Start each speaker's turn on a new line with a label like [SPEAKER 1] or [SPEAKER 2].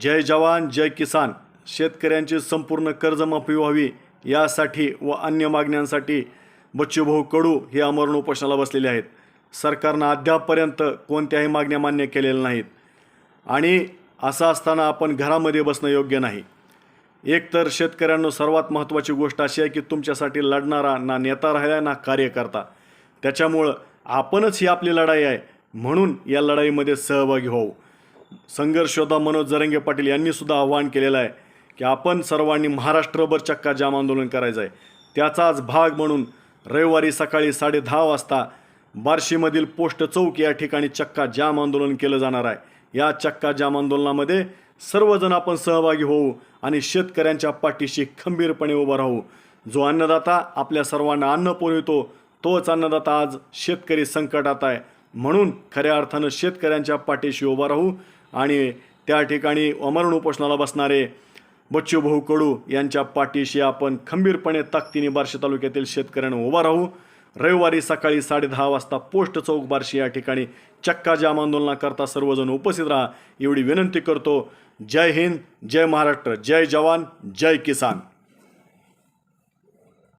[SPEAKER 1] जय जवान जय किसान. शेतकऱ्यांची संपूर्ण कर्जमाफी व्हावी यासाठी व अन्य मागण्यांसाठी बच्चूभाऊ कडू हे अमरण उपोषणाला बसलेले आहेत. सरकारनं अद्यापपर्यंत कोणत्याही मागण्या मान्य केलेल्या नाहीत. आणि असं असताना आपण घरामध्ये बसणं योग्य नाही. एकतर शेतकऱ्यांना सर्वात महत्त्वाची गोष्ट अशी आहे की तुमच्यासाठी लढणारा ना नेता राहिला ना कार्यकर्ता. त्याच्यामुळं आपणच ही आपली लढाई आहे. म्हणून या लढाईमध्ये सहभागी होऊ संघर्षयोद्धा मनोज जरंगे पाटील यांनी सुद्धा केलेलं आहे की आपण सर्वांनी महाराष्ट्रभर चक्का जाम आंदोलन करायचं आहे. त्याचाच भाग म्हणून रविवारी सकाळी साडे दहा वाजता बार्शीमधील पोस्ट चौक या ठिकाणी चक्का जाम आंदोलन केलं जाणार आहे. या चक्का जाम आंदोलनामध्ये सर्वजण आपण सहभागी होऊ आणि शेतकऱ्यांच्या पाठीशी खंबीरपणे उभा राहू. जो अन्नदाता आपल्या सर्वांना अन्न पुरवितो तोच अन्नदाता आज शेतकरी संकटात आहे. म्हणून खऱ्या अर्थानं शेतकऱ्यांच्या पाठीशी उभा राहू आणि त्या ठिकाणी अमरण उपोषणाला बसणारे बच्चूभाऊ कडू यांच्या पाठीशी आपण खंबीरपणे ताकदीने बार्शी तालुक्यातील शेतकऱ्यांना उभा राहू. रविवारी सकाळी साडेदहा वाजता पोस्ट चौक बार्शी या ठिकाणी चक्का जाम आंदोलनाकरता सर्वजण उपस्थित राहा. एवढी विनंती करतो. जय हिंद जय महाराष्ट्र जय जवान जय किसान.